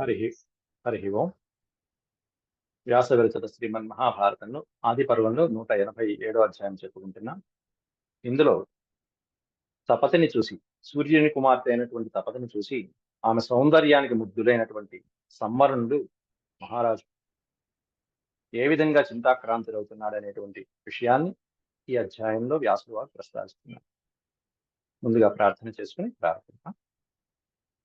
హరి హరి ఓం. వ్యాసవిరచిత శ్రీమన్ మహాభారతంలో ఆది పర్వంలో నూట ఎనభై ఏడో అధ్యాయం చెప్పుకుంటున్నాం. ఇందులో తపతిని చూసి సూర్యుని కుమార్తె అయినటువంటి తపతిని చూసి ఆమె సౌందర్యానికి ముగ్ధులైనటువంటి సంవరణుడు మహారాజు ఏ విధంగా చింతాక్రాంతులవుతున్నాడు అనేటువంటి విషయాన్ని ఈ అధ్యాయంలో వ్యాసుడు వారు ప్రస్తావిస్తున్నారు. ముందుగా ప్రార్థన చేసుకుని ప్రార్థన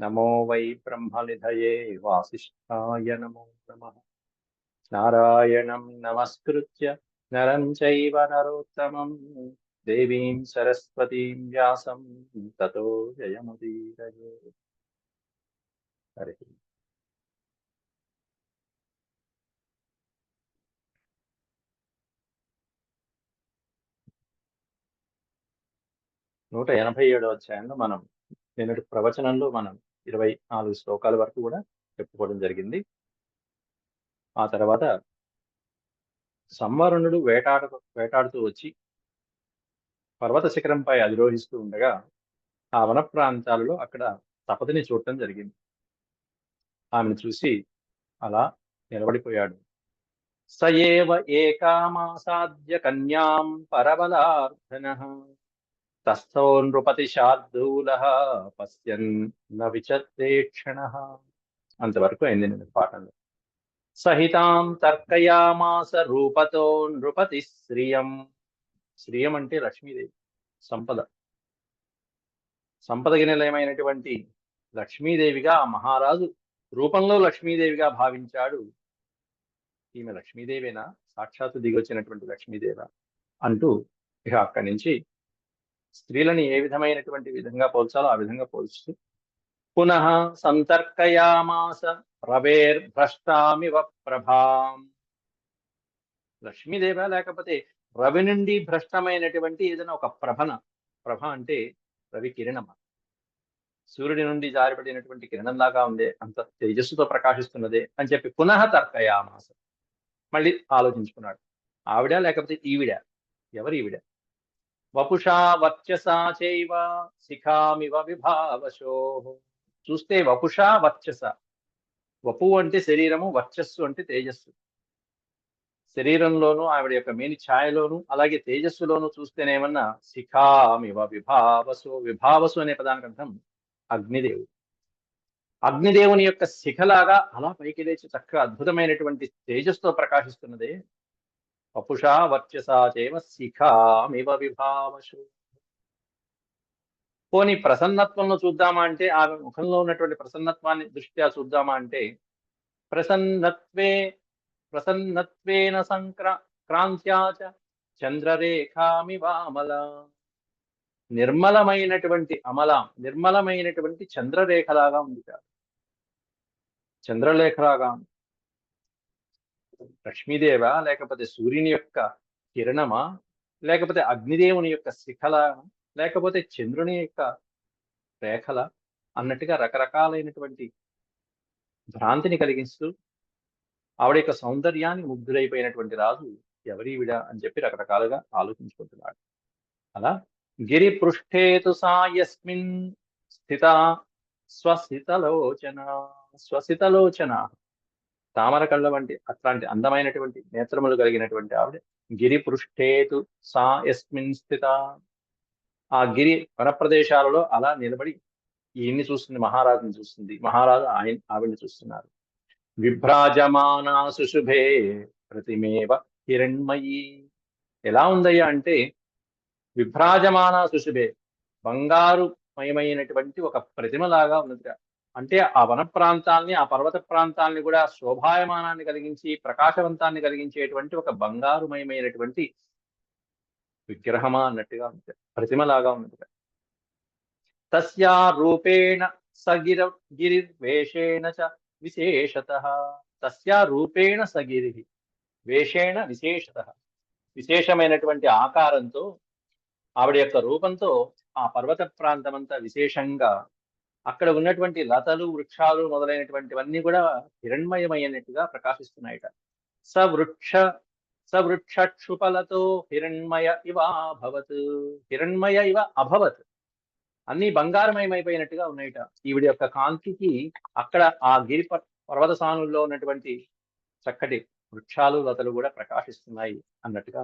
నమో వై బ్రహ్మనిధయే వాసిష్ఠాయ నమో నమ. నారాయణం నమస్కృత్య నరం చైవ నరోత్తమం. దేవీం సరస్వతీం వ్యాసం తతో జయముదీరయే. హరి నూట ఎనభై ఏడో అధ్యాయంలో మనం నిన్నటి ప్రవచనంలో మనం ఇరవై నాలుగు శ్లోకాల వరకు కూడా చెప్పుకోవడం జరిగింది. ఆ తర్వాత సంవరణుడు వేటాడ వేటాడుతూ వచ్చి పర్వత శిఖరంపై అధిరోహిస్తూ ఉండగా ఆ వన ప్రాంతాలలో అక్కడ తపతిని చూడటం జరిగింది. ఆమెను చూసి అలా నిలబడిపోయాడు. సయేవ ఏకామాసాద్య కన్యాం పరబలార్ధన తస్థో నృపతి శార్దూల పశ్యన్ న అంతవరకు అయింది నేను పాఠంలో సహితాం తర్కయామాస రూపతో నృపతి శ్రియం. శ్రియం అంటే లక్ష్మీదేవి సంపద. సంపదకి నిలయమైనటువంటి లక్ష్మీదేవిగా మహారాజు రూపంలో లక్ష్మీదేవిగా భావించాడు. ఈమె లక్ష్మీదేవేనా? సాక్షాత్తు దిగొచ్చినటువంటి లక్ష్మీదేవ? అంటూ ఇక అక్కడి నుంచి స్త్రీలని ఏ విధమైనటువంటి విధంగా పోల్చాలో ఆ విధంగా పోల్చుతూ పునః సంతర్కయామాస రవేర్భ్రష్టామివ ప్రభాం. లక్ష్మీదేవ లేకపోతే రవి నుండి భ్రష్టమైనటువంటి ఏదైనా ఒక ప్రభన ప్రభ అంటే రవి కిరణమ సూర్యుడి నుండి జారిపడినటువంటి కిరణంలాగా ఉందే అంత తేజస్సుతో ప్రకాశిస్తున్నదే అని చెప్పి పునః తర్కయామాస. మళ్ళీ ఆలోచించుకున్నాడు. ఆవిడ లేకపోతే ఈవిడ? ఎవరు ఈవిడ? వపుషా వర్చసా చైవ శిఖామివ విభావశో. చూస్తే వపుషా వర్చస వపు అంటే శరీరము వర్చస్సు అంటే తేజస్సు. శరీరంలోను ఆవిడ యొక్క మేని ఛాయలోను అలాగే తేజస్సులోను చూస్తేనేమన్నా శిఖామివ విభావసు విభావసు అనే పదానికి అర్థం అగ్నిదేవుడు. అగ్నిదేవుని యొక్క శిఖలాగా అలా పైకి లేచి చక్కగా అద్భుతమైనటువంటి తేజస్సుతో ప్రకాశిస్తున్నదే వపుషా వర్చసా చేవ శిఖామివ విభావశు. పోని ప్రసన్నత్వంలో చూద్దామా అంటే ఆమె ముఖంలో ఉన్నటువంటి ప్రసన్నత్వాన్ని దృష్ట్యా చూద్దామా అంటే ప్రసన్నత్వే ప్రసన్నత్వేన సంక్ర క్రాంత్యాచ చంద్రరేఖామివామల నిర్మలమైనటువంటి అమల నిర్మలమైనటువంటి చంద్రరేఖలాగా ఉంది. చంద్రలేఖలాగా ఉంది. లక్ష్మీదేవ లేకపోతే సూర్యుని యొక్క కిరణమా లేకపోతే అగ్నిదేవుని యొక్క శిఖల లేకపోతే చంద్రుని యొక్క రేఖల అన్నట్టుగా రకరకాలైనటువంటి భ్రాంతిని కలిగిస్తూ ఆవిడ యొక్క సౌందర్యాన్ని ముగ్ధుడైపోయినటువంటి రాజు ఎవరివిడ అని చెప్పి రకరకాలుగా ఆలోచించుకుంటున్నాడు. అలా గిరి పృష్ఠేతు సాయస్మిన్ స్థిత స్వసితలోచన స్వసితలోచన తామర కళ్ళ వంటి అట్లాంటి అందమైనటువంటి నేత్రములు కలిగినటువంటి ఆవిడ గిరి పృష్ఠేతు సా ఎస్మిన్ స్థిత. ఆ గిరి వన ప్రదేశాలలో అలా నిలబడి ఈయన్ని చూస్తుంది మహారాజుని చూస్తుంది మహారాజు ఆయన ఆవిడ్ని చూస్తున్నారు. విభ్రాజమానా సుశుభే ప్రతిమేవ హిరణ్మయి. ఎలా ఉందయ్యా అంటే విభ్రాజమాన సుశుభే బంగారుమయమైనటువంటి ఒక ప్రతిమలాగా ఉన్నదిగా. అంటే ఆ వన ప్రాంతాల్ని ఆ పర్వత ప్రాంతాల్ని కూడా శోభాయమానాన్ని కలిగించి ప్రకాశవంతాన్ని కలిగించేటువంటి ఒక బంగారుమయమైనటువంటి విగ్రహమా అన్నట్టుగా ఉంది ప్రతిమలాగా ఉన్నట్టుగా తస్యా రూపేణ సగిర గిరిర్వేషేణ చ విశేషత. తస్యా రూపేణ సగిరి వేషేణ విశేషత. విశేషమైనటువంటి ఆకారంతో ఆవిడ యొక్క రూపంతో ఆ పర్వత ప్రాంతమంతా విశేషంగా అక్కడ ఉన్నటువంటి లతలు వృక్షాలు మొదలైనటువంటివన్నీ కూడా హిరణ్మయమైనట్టుగా ప్రకాశిస్తున్నాయట. సవృక్ష సవృక్షక్షుపలతో హిరణ్మయ ఇవ అభవత్ హిరణ్మయ ఇవ అభవత్. అన్ని బంగారమయమైపోయినట్టుగా ఉన్నాయట. ఈవిడ యొక్క కాంతికి అక్కడ ఆ గిరి పర్వత సానుల్లో ఉన్నటువంటి చక్కటి వృక్షాలు లతలు కూడా ప్రకాశిస్తున్నాయి అన్నట్టుగా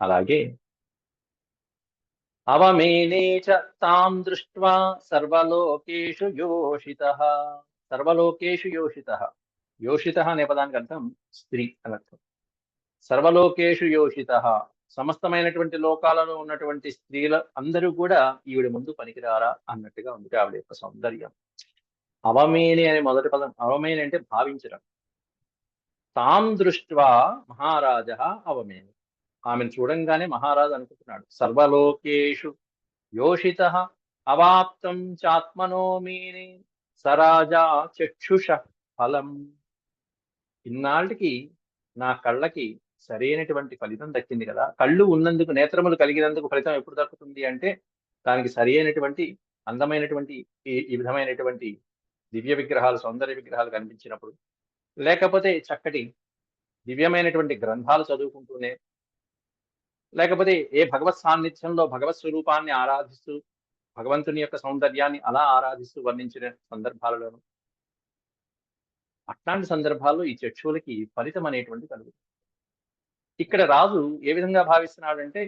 అలాగే అవమేనే చ తాం దృష్ట్వా సర్వలోకేషు యోషిత. సర్వలోకేషు యోషిత. యోషిత అనే పదానికి అర్థం స్త్రీ అనర్థం సర్వలోకేషు యోషిత. సమస్తమైనటువంటి లోకాలలో ఉన్నటువంటి స్త్రీల అందరూ కూడా ఈవిడ ముందు పనికిరారా అన్నట్టుగా ఉంది ఆవిడ యొక్క సౌందర్యం. అవమేని అనే మొదటి పదం అవమేని అంటే భావించడం. తాం దృష్ట్వా మహారాజ అవమేని. ఆమెను చూడంగానే మహారాజు అనుకుంటున్నాడు సర్వలోకేషు యోషిత అవాప్తం చాత్మనో సరాజా చక్షుష ఫలం. ఇన్నాళ్ళకి నా కళ్ళకి సరైనటువంటి ఫలితం దక్కింది కదా. కళ్ళు ఉన్నందుకు నేత్రములు కలిగినందుకు ఫలితం ఎప్పుడు దక్కుతుంది అంటే దానికి సరి అయినటువంటి అందమైనటువంటి ఈ విధమైనటువంటి దివ్య విగ్రహాలు సౌందర్య విగ్రహాలు కనిపించినప్పుడు లేకపోతే చక్కటి దివ్యమైనటువంటి గ్రంథాలు చదువుకుంటూనే లేకపోతే ఏ భగవత్ సాన్నిధ్యంలో భగవత్ స్వరూపాన్ని ఆరాధిస్తూ భగవంతుని యొక్క సౌందర్యాన్ని అలా ఆరాధిస్తూ వర్ణించిన సందర్భాలలోను అట్లాంటి సందర్భాల్లో ఈ చక్షువులకి ఫలితం అనేటువంటి కలుగుతుంది. ఇక్కడ రాజు ఏ విధంగా భావిస్తున్నాడంటే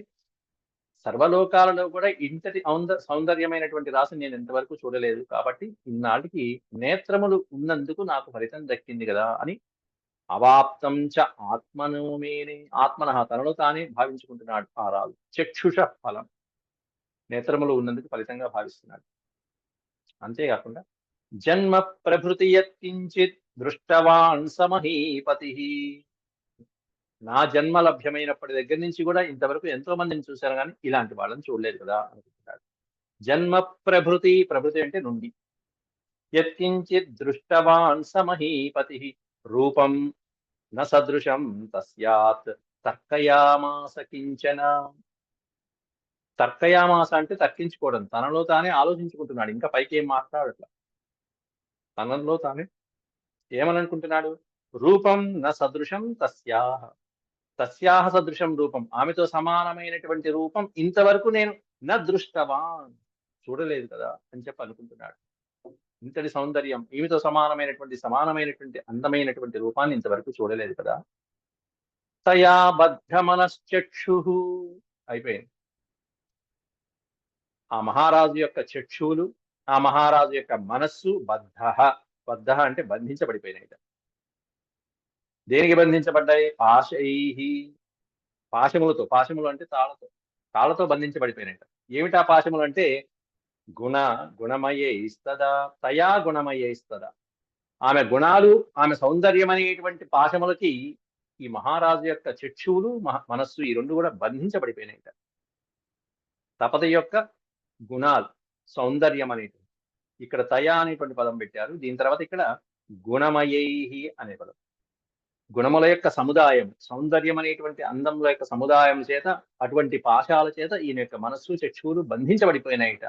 సర్వలోకాలలో కూడా ఇంతటి ఔంద సౌందర్యమైనటువంటి రాశి నేను ఇంతవరకు చూడలేదు కాబట్టి ఇన్నాటికి నేత్రములు ఉన్నందుకు నాకు ఫలితం దక్కింది కదా అని అవాప్తం చ ఆత్మను మేని. ఆత్మన తనను తానే భావించుకుంటున్నాడు ఆ రాజు. చక్షుష ఫలం. నేత్రములు ఉన్నందుకు ఫలితంగా భావిస్తున్నాడు. అంతేకాకుండా జన్మ ప్రభృతి యత్కించిత్ దృష్టవాన్ సమహీపతి. నా జన్మ లభ్యమైనప్పటి దగ్గర నుంచి కూడా ఇంతవరకు ఎంతో మందిని చూశాను కానీ ఇలాంటి వాళ్ళని చూడలేదు కదా అనుకుంటున్నాడు. జన్మ ప్రభృతి ప్రభృతి అంటే నుండి. యత్కించిత్ దృష్టవాన్ సమహీపతి. రూపం న సదృశం తస్యాత్ తర్కయామాస కించన. తర్కయామాస అంటే తర్కించుకోవడం. తనలో తానే ఆలోచించుకుంటున్నాడు. ఇంకా పైకి ఏం మాట్లాడట్లా తనలో తానే ఏమనుకుంటున్నాడు? రూపం న సదృశం తస్యాహ. తస్యాహ సదృశం రూపం. ఆమెతో సమానమైనటువంటి రూపం ఇంతవరకు నేను న దృష్టవాన్. చూడలేదు కదా అని చెప్పి అనుకుంటున్నాడు. ఇంతటి సౌందర్యం ఈమెతో సమానమైనటువంటి సమానమైనటువంటి అందమైనటువంటి రూపాన్ని ఇంతవరకు చూడలేదు కదా. తయా బద్ధ మనశ్చక్షు అయిపోయింది. ఆ మహారాజు యొక్క చక్షువులు ఆ మహారాజు యొక్క మనస్సు బద్ధ. బద్ధ అంటే బంధించబడిపోయినాయి దేనికి బంధించబడ్డాయి? పాశై. పాశములతో పాశములు అంటే తాళతో తాళతో బంధించబడిపోయినాయి ఏమిటా పాశములు అంటే? గుణ గుణమయే ఇస్తదా? తయా గుణమయే ఇస్తదా? ఆమె గుణాలు ఆమె సౌందర్యం అనేటువంటి పాశములకి ఈ మహారాజు యొక్క చక్షువులు మనస్సు ఈ రెండు కూడా బంధించబడిపోయినాయి తపద యొక్క గుణాలు సౌందర్యం అనేటువంటి ఇక్కడ తయా అనేటువంటి పదం పెట్టారు. దీని తర్వాత ఇక్కడ గుణమయై అనే పదం. గుణముల యొక్క సముదాయం సౌందర్యం అనేటువంటి అందముల యొక్క సముదాయం చేత అటువంటి పాశాల చేత ఈయన యొక్క మనస్సు చక్షువులు బంధించబడిపోయినాయిట.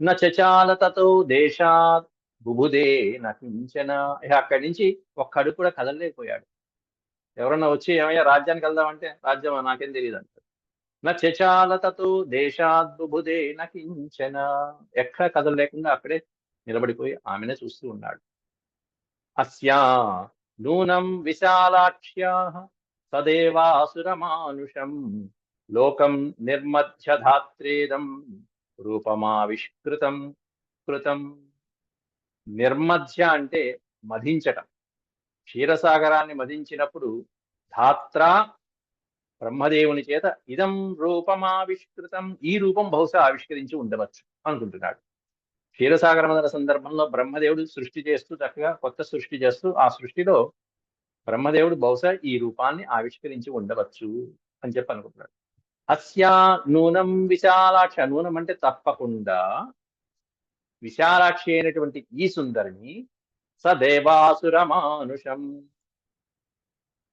న చచాలతతో దేశాత్ బుబుదే నకించన ఇక అక్కడి నుంచి ఒక్కడు కూడా కదలలేకపోయాడు. ఎవరన్నా వచ్చి ఏమయ్యా రాజ్యానికి వెళ్దామంటే రాజ్యం నాకేం తెలియదు అంటారు నా చచాలతతో దేశాత్ బుబుదే నకించన ఎక్కడ కదలలేకుండా అక్కడే నిలబడిపోయి ఆమెనే చూస్తూ ఉన్నాడు. అస్యా నూనం విశాలాక్ష్యా సదేవాసురమానుషం. లోకం నిర్మధ్యధాత్రేదం. రూపమావిష్కృతం కృతం. నిర్మధ్య అంటే మధించటం. క్షీరసాగరాన్ని మధించినప్పుడు ధాత్ర బ్రహ్మదేవుని చేత ఇదం రూపమావిష్కృతం. ఈ రూపం బహుశా ఆవిష్కరించి ఉండవచ్చు అనుకుంటున్నాడు. క్షీరసాగర మదన సందర్భంలో బ్రహ్మదేవుడు సృష్టి చేస్తూ చక్కగా కొత్త సృష్టి చేస్తూ ఆ సృష్టిలో బ్రహ్మదేవుడు బహుశా ఈ రూపాన్ని ఆవిష్కరించి ఉండవచ్చు అని చెప్పి అనుకుంటున్నాడు అస్యా నూనం విశాలాక్ష. నూనం అంటే తప్పకుండా విశాలాక్షి అయినటువంటి ఈ సుందరిని సదేవాసురమానుషం. మానుషం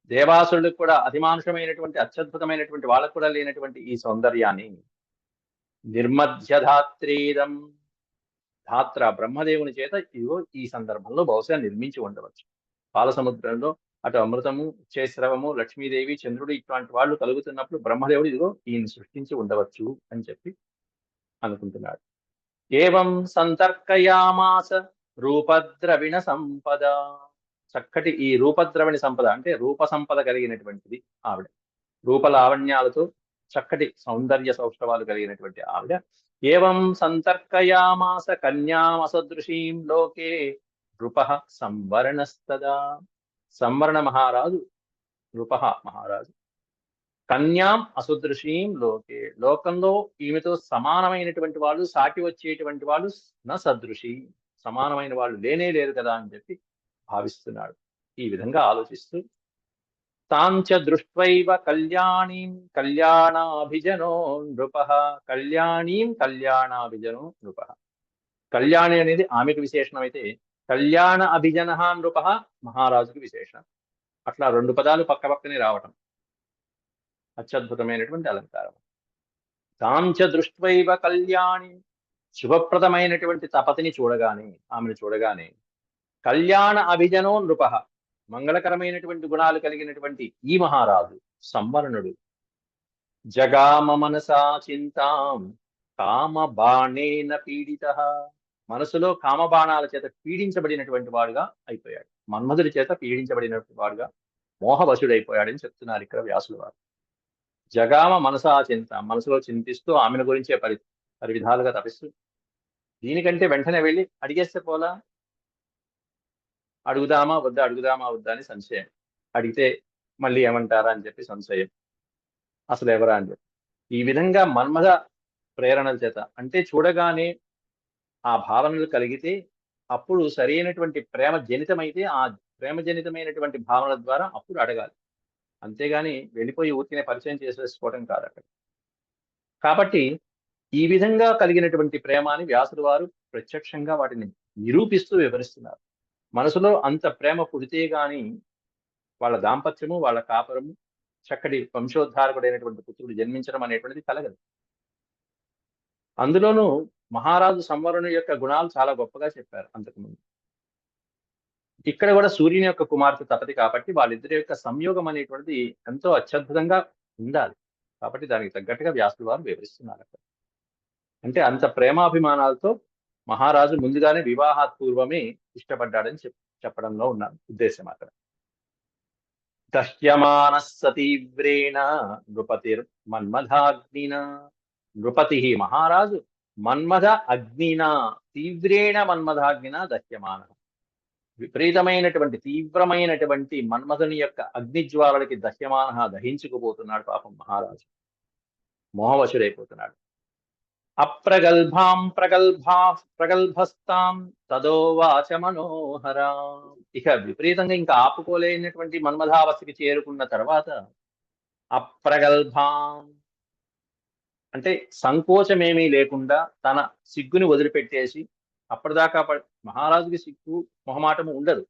దేవాసురులకు కూడా అతిమానుషమైనటువంటి అత్యద్భుతమైనటువంటి వాళ్ళకు కూడా లేనటువంటి ఈ సౌందర్యాన్ని నిర్మధ్యధాత్రీదం. ధాత్ర బ్రహ్మదేవుని చేత ఇదిగో ఈ సందర్భంలో బహుశా నిర్మించి ఉండవచ్చు. పాల సముద్రంలో అటు అమృతము చేశ్రవము లక్ష్మీదేవి చంద్రుడు ఇట్లాంటి వాళ్ళు కలుగుతున్నప్పుడు బ్రహ్మదేవుడు ఇదిగో ఈయన సృష్టించి ఉండవచ్చు అని చెప్పి అనుకుంటున్నాడు. ఏవం సంతర్కయామాస రూపద్రవిణ సంపద. చక్కటి ఈ రూపద్రవిణ సంపద అంటే రూప సంపద కలిగినటువంటిది ఆవిడ. రూప లావణ్యాలతో చక్కటి సౌందర్య సౌష్ఠవాలు కలిగినటువంటి ఆవిడ. ఏవం సంతర్కయామాస కన్యామసదృశీం లోకే నృప సంవరణస్తదా. సంవరణ మహారాజు నృప మహారాజు. కన్యాం అసదృశీం లోకే. లోకంలో ఈమెతో సమానమైనటువంటి వాళ్ళు సాటి వచ్చేటువంటి వాళ్ళు నా సదృశి. సమానమైన వాళ్ళు లేనే లేరు కదా అని చెప్పి భావిస్తున్నాడు. ఈ విధంగా ఆలోచిస్తూ తాంచ దృష్ట్వైవ కళ్యాణీం కళ్యాణాభిజనో నృప కళ్యాణీం కళ్యాణాభిజనో నృప కళ్యాణి అనేది ఆమెకు విశేషణం అయితే కళ్యాణ అభిజన నృప మహారాజుకు విశేషణం. అట్లా రెండు పదాలు పక్క పక్కనే రావటం. అత్యద్భుతమైనటువంటి అలంకారం. తాంచ దృష్ట్వైవ కళ్యాణి శుభప్రదమైనటువంటి తపతిని చూడగానే ఆమెను చూడగానే కళ్యాణ అభిజనో నృప మంగళకరమైనటువంటి గుణాలు కలిగినటువంటి ఈ మహారాజు సంవరణుడు. జగామ మనసా చింతాం కామ బాణేన పీడిత మనసులో కామబాణాల చేత పీడించబడినటువంటి వాడుగా అయిపోయాడు. మన్మధుడి చేత పీడించబడినటువంటి వాడుగా మోహవశుడైపోయాడని చెప్తున్నారు ఇక్కడ వ్యాసుల వారు. జగామ మనసా చింత మనసులో చింతిస్తూ ఆమెను గురించే పరి పరి విధాలుగా తపిస్తూ దీనికంటే వెంటనే వెళ్ళి అడిగేస్తే పోలా? అడుగుదామా వద్దా? అడుగుదామా వద్దా అని సంశయం. అడిగితే మళ్ళీ ఏమంటారా అని చెప్పి సంశయం. అసలు ఎవరా అని చెప్పి. ఈ విధంగా మన్మథ ప్రేరణల చేత అంటే చూడగానే ఆ భావనలు కలిగితే అప్పుడు సరైనటువంటి ప్రేమ జనితమైతే ఆ ప్రేమ జనితమైనటువంటి భావనల ద్వారా అప్పుడు అడగాలి. అంతేగాని వెళ్ళిపోయి ఊరికినే పరిచయం చేసేసుకోవడం కాదు అక్కడ. కాబట్టి ఈ విధంగా కలిగినటువంటి ప్రేమని వ్యాసుడు వారు ప్రత్యక్షంగా వాటిని నిరూపిస్తూ వివరిస్తున్నారు. మనసులో అంత ప్రేమ పుడితే గాని వాళ్ళ దాంపత్యము వాళ్ళ కాపురము చక్కటి వంశోద్ధారకుడైనటువంటి పుత్రుడు జన్మించడం అనేటువంటిది కలగదు. అందులోనూ మహారాజు సంవరణు యొక్క గుణాలు చాలా గొప్పగా చెప్పారు అంతకుముందు. ఇక్కడ కూడా సూర్యుని యొక్క కుమార్తె తపతి కాబట్టి వాళ్ళిద్దరి యొక్క సంయోగం అనేటువంటిది ఎంతో అత్యద్భుతంగా ఉండాలి. కాబట్టి దానికి తగ్గట్టుగా వ్యాసులు వారు వివరిస్తున్నారు అక్కడ. అంటే అంత ప్రేమాభిమానాలతో మహారాజు ముందుగానే వివాహాత్ పూర్వమే ఇష్టపడ్డాడని చెప్ చెప్పడంలో ఉన్న ఉద్దేశం అక్కడ. దహ్యమాన సతీవ్రేణ నృపతిర్ మన్మథాగ్నిన నృపతి మహారాజు మన్మథ అగ్నిన తీవ్రేణ మన్మథాగ్నిన దహ్యమాన. విపరీతమైనటువంటి తీవ్రమైనటువంటి మన్మథుని యొక్క అగ్నిజ్వాలలకి దహ్యమాన దహించుకుపోతున్నాడు పాపం మహారాజు. మోహవశుడైపోతున్నాడు. అప్రగల్భాం ప్రగల్భా ప్రగల్భస్తాం తదోవాచ మనోహర. ఇక విపరీతంగా ఇంకా ఆపుకోలేనటువంటి మన్మధావస్థకి చేరుకున్న తర్వాత అప్రగల్భాం అంటే సంకోచమేమీ లేకుండా తన సిగ్గుని వదిలిపెట్టేసి అప్పటిదాకా మహారాజుకి సిగ్గు మొహమాటము ఉండదు.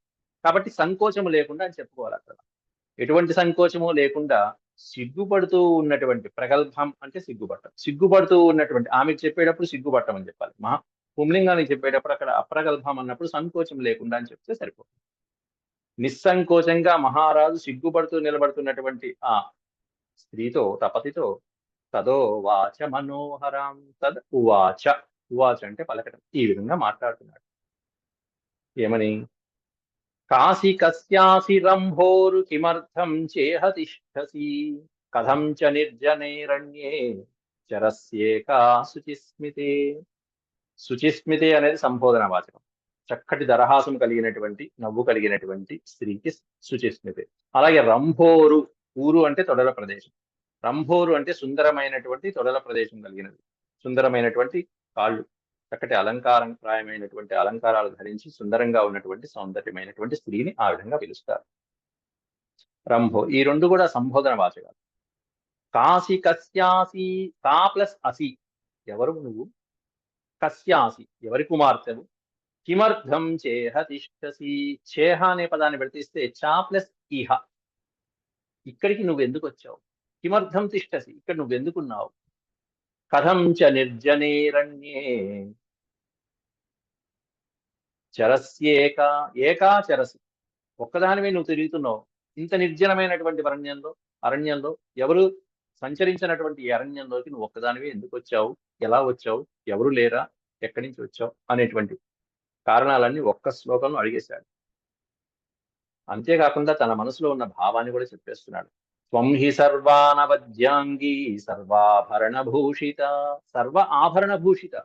కాబట్టి సంకోచము లేకుండా అని చెప్పుకోవాలి అక్కడ. ఎటువంటి సంకోచము లేకుండా సిగ్గుపడుతూ ఉన్నటువంటి ప్రగల్భం అంటే సిగ్గుపట్టం. సిగ్గుపడుతూ ఉన్నటువంటి ఆమెకు చెప్పేటప్పుడు సిగ్గుపట్టం అని చెప్పాలి. మహా పుంలింగానికి చెప్పేటప్పుడు అక్కడ అప్రగల్భం అన్నప్పుడు సంకోచం లేకుండా అని చెప్తే సరిపోతుంది. నిస్సంకోచంగా మహారాజు సిగ్గుపడుతూ నిలబడుతున్నటువంటి ఆ స్త్రీతో తపతితో తదో వాచ మనోహరం తద్ ఉవాచ. ఉవాచ అంటే పలకటం. ఈ విధంగా మాట్లాడుతున్నాడు. ఏమని? కాసి కస్యాసి రంభోరు కిమర్థం చేహ తిష్టసి కథం చ నిర్జనైరణ్యే చరస్యేకా శుచిస్మితే. శుచిస్మితే అనేది సంబోధన వాచకం. చక్కటి దరహాసం కలిగినటువంటి నవ్వు కలిగినటువంటి స్త్రీకి శుచిస్మితే. అలాగే రంభోరు ఊరు అంటే తొడల ప్రదేశం. రంభోరు అంటే సుందరమైనటువంటి తొడల ప్రదేశం కలిగినది. సుందరమైనటువంటి కాళ్ళు చక్కటి అలంకారం ప్రాయమైనటువంటి అలంకారాలు ధరించి సుందరంగా ఉన్నటువంటి సౌందర్యమైనటువంటి స్త్రీని ఆ విధంగా పిలుస్తారు. రంభో ఈ రెండు కూడా సంబోధన వాచకాలు. కాసి కస్యాసి కా ప్లస్ అసి. ఎవరు నువ్వు? కస్యాసి ఎవరి కుమార్తెవు? కిమర్థం చేహ తిష్టసి చేహ అనే పదాన్ని ప్రతిస్తే చా ప్లస్ ఇహ. ఇక్కడికి నువ్వు ఎందుకు వచ్చావు? కిమర్థం తిష్టసి ఇక్కడ నువ్వు ఎందుకున్నావు? కథం చ నిర్జనేరణ్యే చరస్యేకా ఏకా చరసి ఒక్కదానివే నువ్వు తిరుగుతున్నావు. ఇంత నిర్జనమైనటువంటి అరణ్యంలో అరణ్యంలో ఎవరు సంచరించినటువంటి ఈ అరణ్యంలోకి నువ్వు ఒక్కదానివే ఎందుకు వచ్చావు? ఎలా వచ్చావు? ఎవరు లేరా? ఎక్కడి నుంచి వచ్చావు? అనేటువంటి కారణాలన్నీ ఒక్క శ్లోకంలో అడిగేశాడు. అంతేకాకుండా తన మనసులో ఉన్న భావాన్ని కూడా చెప్పేస్తున్నాడు. త్వం హి సర్వానవద్యాంగీ సర్వాభరణభూషిత. సర్వ ఆభరణ భూషిత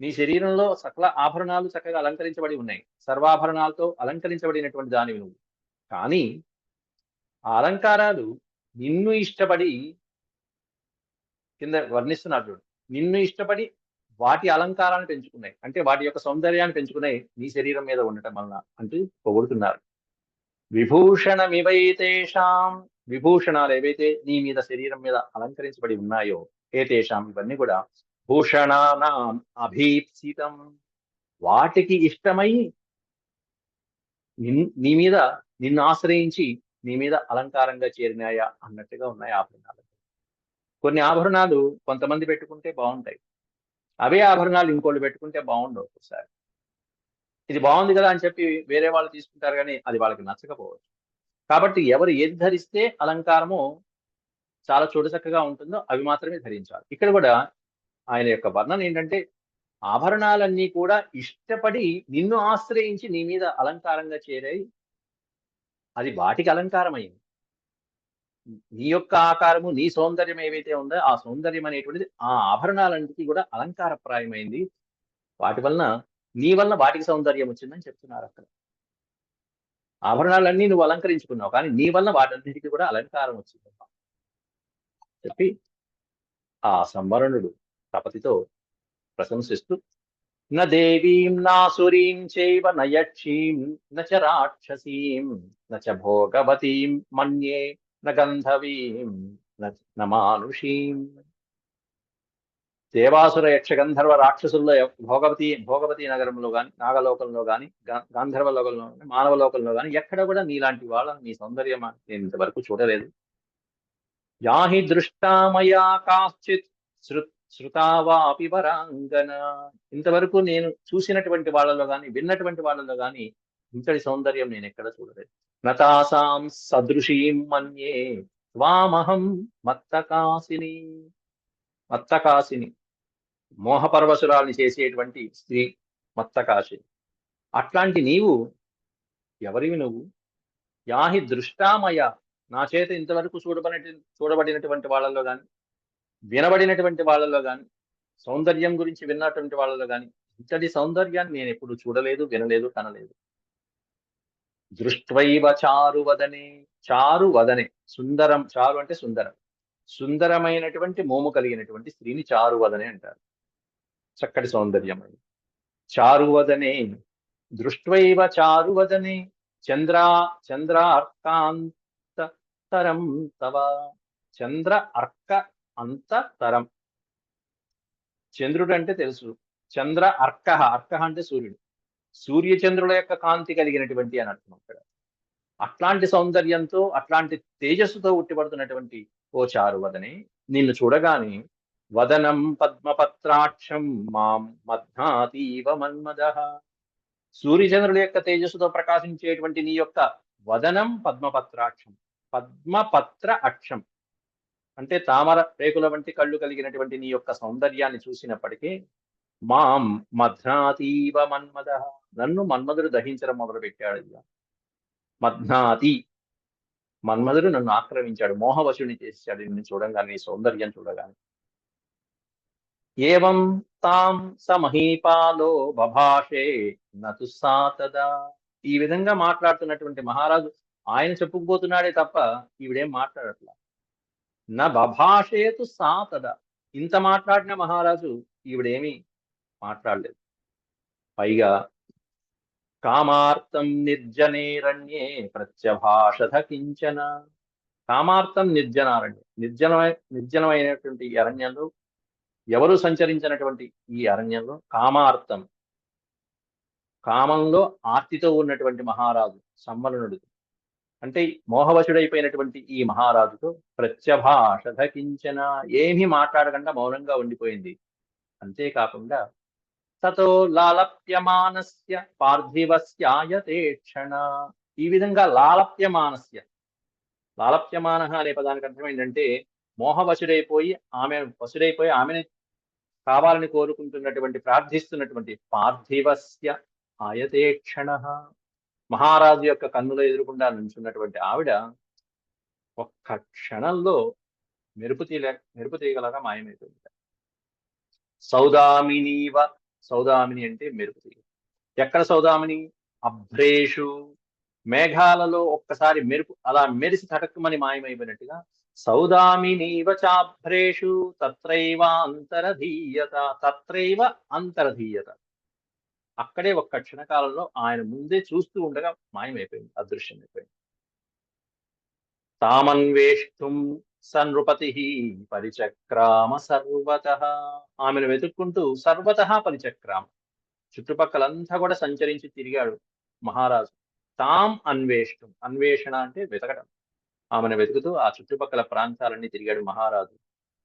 నీ శరీరంలో సకల ఆభరణాలు చక్కగా అలంకరించబడి ఉన్నాయి. సర్వాభరణాలతో అలంకరించబడినటువంటి దానివి నువ్వు. కానీ ఆ అలంకారాలు నిన్ను ఇష్టపడి కింద వర్ణిస్తున్నారు చూడు. నిన్ను ఇష్టపడి వాటి అలంకారాన్ని పెంచుకున్నాయి. అంటే వాటి యొక్క సౌందర్యాన్ని పెంచుకున్నాయి. నీ శరీరం మీద ఉండటం వలన అంటూ పొగుడుతున్నారు. విభూషణమివైతేషాం విభూషణాలు ఏవైతే నీ మీద శరీరం మీద అలంకరించబడి ఉన్నాయో ఏతేషాం ఇవన్నీ కూడా భూషణానాం అభీప్సితం. వాటికి ఇష్టమై నిన్- నీ మీద నిన్ను ఆశ్రయించి నీ మీద అలంకారంగా చేరినాయా అన్నట్టుగా ఉన్నాయి ఆభరణాలు. కొన్ని ఆభరణాలు కొంతమంది పెట్టుకుంటే బాగుంటాయి. అవే ఆభరణాలు ఇంకోళ్ళు పెట్టుకుంటే బాగుండవు ఒకసారి ఇది బాగుంది కదా అని చెప్పి వేరే వాళ్ళు తీసుకుంటారు కానీ అది వాళ్ళకి నచ్చకపోవచ్చు. కాబట్టి ఎవరు ఏది ధరిస్తే అలంకారము చాలా చూడ చక్కగా ఉంటుందో అవి మాత్రమే ధరించాలి. ఇక్కడ కూడా ఆయన యొక్క వర్ణన ఏంటంటే ఆభరణాలన్నీ కూడా ఇష్టపడి నిన్ను ఆశ్రయించి నీ మీద అలంకారంగా చేరాయి. అది వాటికి అలంకారమైంది. నీ యొక్క ఆకారము నీ సౌందర్యం ఏవైతే ఉందో ఆ సౌందర్యం అనేటువంటిది ఆ ఆభరణాలన్నిటికీ కూడా అలంకారప్రాయమైంది. వాటి వలన నీ వలన వాటికి సౌందర్యం వచ్చిందని చెప్తున్నారు అక్కడ. ఆభరణాలన్నీ నువ్వు అలంకరించుకున్నావు కానీ నీ వల్ల వాటన్నిటికీ కూడా అలంకారం వచ్చింది. చెప్పి ఆ సంవరణుడు తపతితో ప్రశంసిస్తూ న దేవీం నా సురీం చైవ నయక్షీం నచ రాక్షసీం నచ భోగవతీం మన్యే న గంధవీం న- న మానుషీం దేవాసుర యక్ష గంధర్వ రాక్షసుల్లో భోగవతి భోగవతి నగరంలో గాని నాగలోకంలో కానీ గ- గాంధర్వ లోకంలో గాని మానవ లోకంలో కానీ ఎక్కడ కూడా నీలాంటి వాళ్ళని నీ సౌందర్యం నేను ఇంతవరకు చూడలేదు. యాహి దృష్టామయా కాశ్చిత్ శృ శృతావాపి వరాంగన. ఇంతవరకు నేను చూసినటువంటి వాళ్ళలో గాని విన్నటువంటి వాళ్ళలో గాని ఇంతటి సౌందర్యం నేను ఎక్కడ చూడలేదు. నతాసాం సదృశీం మన్యే. వామహం మత్తకాసిని. మత్తకాసిని. మోహపరవశురాల్ని చేసేటువంటి స్త్రీ మత్తకాశి. అట్లాంటి నీవు ఎవరివి నువ్వు? యాహి దృష్టామయ. నా చేత ఇంతవరకు చూడబడిన చూడబడినటువంటి వాళ్ళల్లో కానీ వినబడినటువంటి వాళ్ళలో గాని సౌందర్యం గురించి విన్నటువంటి వాళ్ళలో కానీ ఇంతటి సౌందర్యాన్ని నేను ఎప్పుడు చూడలేదు వినలేదు కనలేదు. దృష్ట్వైవ చారు వదనే. చారు వదనే. సుందరం చారు అంటే సుందరం. సుందరమైనటువంటి మోము కలిగినటువంటి స్త్రీని చారు వదనే అంటారు. చక్కటి సౌందర్యం అది చారువదనే దృష్ట్వైవ చారువదనే చంద్ర చంద్ర అర్కాంత తరం తవ చంద్ర అర్క అంత తరం చంద్రుడు అంటే తెలుసు. చంద్ర అర్క అర్క అంటే సూర్యుడు. సూర్యచంద్రుల యొక్క కాంతి కలిగినటువంటి అని అర్థం అక్కడ. అట్లాంటి సౌందర్యంతో అట్లాంటి తేజస్సుతో ఉట్టిపడుతున్నటువంటి ఓ చారువదనే. నిన్ను చూడగానే వదనం పద్మపత్రాక్షం మాం మధ్నాతీవ మన్మద సూర్యచంద్రుల యొక్క తేజస్సుతో ప్రకాశించేటువంటి నీ యొక్క వదనం పద్మపత్రాక్షం. పద్మపత్ర అక్షం. అంటే తామర రేకుల వంటి కళ్ళు కలిగినటువంటి నీ యొక్క సౌందర్యాన్ని చూసినప్పటికీ మాం మధ్నాతీవ మన్మద నన్ను మన్మధుడు దహించడం మొదలుపెట్టాడు ఇక. మధ్నాతి. మన్మధుడు నన్ను ఆక్రమించాడు మోహవశుని చేశాడు. నిన్ను చూడంగానే నీ సౌందర్యం చూడగానే. ఏవం తాం స బభాషే నతు సా తదా. ఈ విధంగా మాట్లాడుతున్నటువంటి మహారాజు ఆయన చెప్పుకుపోతున్నాడే తప్ప ఈవిడేం మాట్లాడట్లా. నా బభాషేతు సా తదా. ఇంత మాట్లాడిన మహారాజు ఈవిడేమి మాట్లాడలేదు. పైగా కామార్థం నిర్జనేరణ్యే ప్రత్యభాషధ కించన. కామార్థం నిర్జనారణ్యం. నిర్జనమై నిర్జనమైనటువంటి అరణ్యంలో ఎవరు సంచరించినటువంటి ఈ అరణ్యంలో? కామార్థం. కామంలో ఆర్తితో ఉన్నటువంటి మహారాజు సమ్మరణుడు అంటే మోహవశుడైపోయినటువంటి ఈ మహారాజుతో ప్రత్యభాషధ కించన ఏమీ మాట్లాడకుండా మౌనంగా ఉండిపోయింది. అంతేకాకుండా తతో లాలప్యమానస్య పార్థివస్యాయతే క్షణ ఈ విధంగా లాలప్యమానస్య. లాలప్యమాన అనే పదానికి అర్థం ఏంటంటే మోహవశుడైపోయి ఆమె వశుడైపోయి ఆమెని కావాలని కోరుకుంటున్నటువంటి ప్రార్థిస్తున్నటువంటి పార్థివస్య ఆయతే క్షణ. మహారాజు యొక్క కన్నుల ఎదురుకుండా నుంచున్నటువంటి ఆవిడ ఒక్క క్షణంలో మెరుపు తీల మెరుపు తీగలగా మాయమైపోయింది. సౌదామినీవ సౌదామిని అంటే మెరుపు తీగ. ఎక్కడ సౌదామిని? అభ్రేషు మేఘాలలో ఒక్కసారి మెరుపు అలా మెరిసి తటక్కుమని మాయమైపోయినట్టుగా సౌదామినీవ చాభ్రేషు తత్రైవ అంతరధీయత తత్రైవ అంతరధీయత. అక్కడే ఒక్క క్షణకాలంలో ఆయన ముందే చూస్తూ ఉండగా మాయమైపోయింది అదృశ్యం అయిపోయింది తామన్వేష్టుం సనృపతి పరిచక్రామ సర్వత ఆమెను వెతుక్కుంటూ సర్వత పరిచక్రామ. చుట్టుపక్కలంతా కూడా సంచరించి తిరిగాడు మహారాజు. తాం అన్వేష్టం అన్వేషణ అంటే వెతకడం ఆమెను వెతుకుతూ ఆ చుట్టుపక్కల ప్రాంతాలన్నీ తిరిగాడు మహారాజు.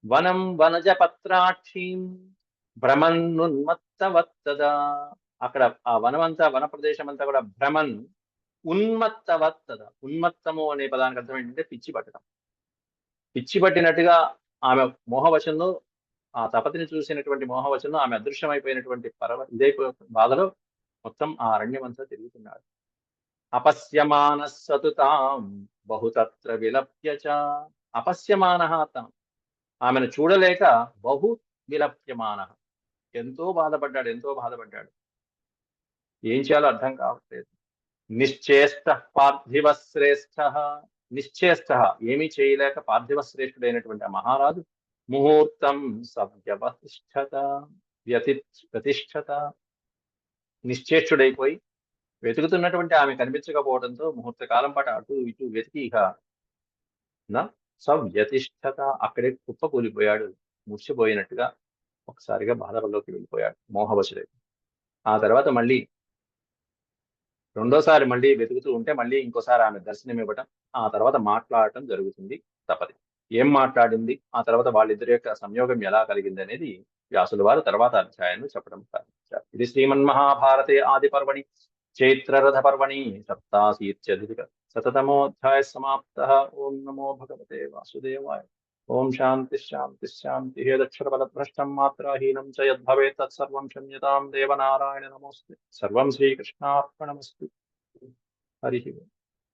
వనం వనజ పత్రాక్షీం భ్రమన్నున్మత్తవత్తదా. అక్కడ ఆ వనమంతా వన ప్రదేశం అంతా కూడా భ్రమన్ ఉన్మత్తవత్తద. ఉన్మత్తము అనే పదానికి అర్థం ఏంటంటే పిచ్చి పట్టడం. పిచ్చి పట్టినట్టుగా ఆమె మోహవశంలో ఆ తపతిని చూసినటువంటి మోహవశంలో ఆమె అదృశ్యమైపోయినటువంటి పరవ ఇదే బాధలో మొత్తం ఆ అరణ్యం అంతా తిరుగుతున్నాడు. అపశ్యమాన సతుతాం బహుతత్ర విలప్య చ. అపశ్యమాన తాం. ఆమెను చూడలేక బహు విలప్యమాన. ఎంతో బాధపడ్డాడు ఎంతో బాధపడ్డాడు. ఏం చేయాలో అర్థం కావట్లేదు. నిశ్చేష్ట పార్థివ శ్రేష్ఠ నిశ్చేష్ట ఏమీ చేయలేక పార్థివ శ్రేష్ఠుడైనటువంటి ఆ మహారాజు ముహూర్తం సవ్యవతిష్టత వ్యతి ప్రతిష్టత నిశ్చేష్ఠుడైపోయి వెతుకుతున్నటువంటి ఆమె కనిపించకపోవడంతో ముహూర్త కాలం పాటు అటు ఇటు వెతికి ఇక నా సవ్యతిష్టత అక్కడే కుప్పకూలిపోయాడు. ముర్చిపోయినట్టుగా ఒకసారిగా బాధపడలోకి వెళ్ళిపోయాడు మోహవశుడై ఆ తర్వాత మళ్ళీ రెండోసారి మళ్ళీ వెతుకుతూ ఉంటే మళ్ళీ ఇంకోసారి ఆమె దర్శనం ఇవ్వటం ఆ తర్వాత మాట్లాడటం జరుగుతుంది తప్పది. ఏం మాట్లాడింది ఆ తర్వాత వాళ్ళిద్దరి యొక్క సంయోగం ఎలా కలిగింది అనేది వ్యాసుల వారు తర్వాత అధ్యాయంలో చెప్పడం ప్రారంభించారు. ఇది శ్రీమన్మహాభారతే ఆది పర్వణి. चैत्ररथपर्वणि सप्ताशीत्यधिकशततमोऽध्यायः समाप्तः ॐ नमो भगवते वासुदेवाय। ॐ शान्तिश्शान्तिश्शान्तिः यदक्षरबलभ्रष्टं मात्राहीनं च यद्भवेत् तत्सर्वं क्षम्यतां देवनारायण नमोऽस्ति सर्वं श्रीकृष्णार्पणमस्तु। हरिः ओम्।